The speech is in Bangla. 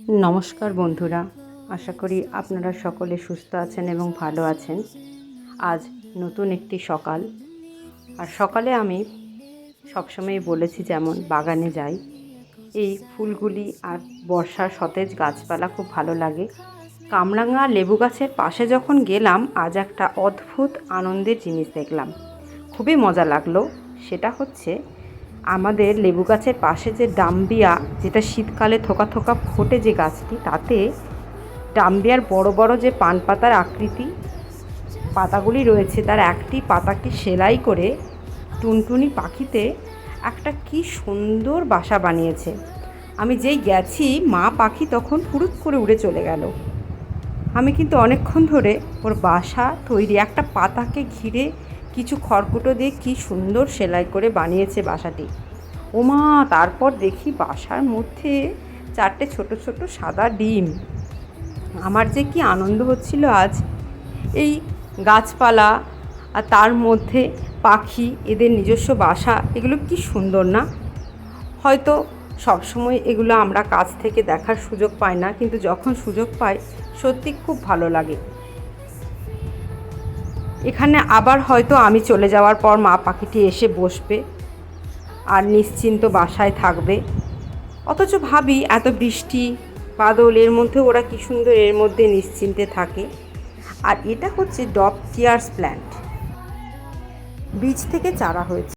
নমস্কার বন্ধুরা, আশা করি আপনারা সকলে সুস্থ আছেন এবং ভালো আছেন। আজ নতুন একটি সকাল। আর সকালে আমি সবসময় বলেছি যেমন বাগানে যাই। এই ফুলগুলি আর বর্ষার সতেজ গাছপালা খুব ভালো লাগে। কামরাঙা লেবু গাছের পাশে যখন গেলাম, আজ একটা অদ্ভুত আনন্দের জিনিস দেখলাম। খুবই মজা লাগল। সেটা হচ্ছে আমাদের লেবু গাছের পাশে যে ডাম্বিয়া, যেটা শীতকালে থোকা থোকা ফোটে যে গাছটি, তাতে ডাম্বিয়ার বড় বড় যে পান পাতার আকৃতি, পাতাগুলি রয়েছে, তার একটি পাতাকে সেলাই করে টুনটুনি পাখিতে একটা কি সুন্দর বাসা বানিয়েছে। আমি যেই গেছি, মা পাখি তখন ফুরুত করে উড়ে চলে গেল। আমি কিন্তু অনেকক্ষণ ধরে ওর বাসা তৈরি, একটা পাতাকে ঘিরে কিছু খড়কুটো দিয়ে কি সুন্দর সেলাই করে বানিয়েছে বাসাটি। ওমা, তারপর দেখি বাসার মধ্যে চারটে ছোট ছোট সাদা ডিম। আমার যে কি আনন্দ হচ্ছিল আজ। এই গাছপালা আর তার মধ্যে পাখি, এদের নিজস্ব বাসা, এগুলো কি সুন্দর না? হয়তো সবসময় এগুলো আমরা কাছ থেকে দেখার সুযোগ পাই না, কিন্তু যখন সুযোগ পাই, সত্যি খুব ভালো লাগে। এখানে আবার হয়তো আমি চলে যাওয়ার পর মা পাখিটি এসে বসবে আর নিশ্চিন্ত বাসায় থাকবে। অথচ ভাবি, এত বৃষ্টি, বাদল, এর মধ্যে ওরা কী সুন্দর, এর মধ্যে নিশ্চিন্তে থাকে। আর এটা হচ্ছে ডপ টিয়ার্স প্ল্যান্ট। বীজ থেকে চারা হয়েছে।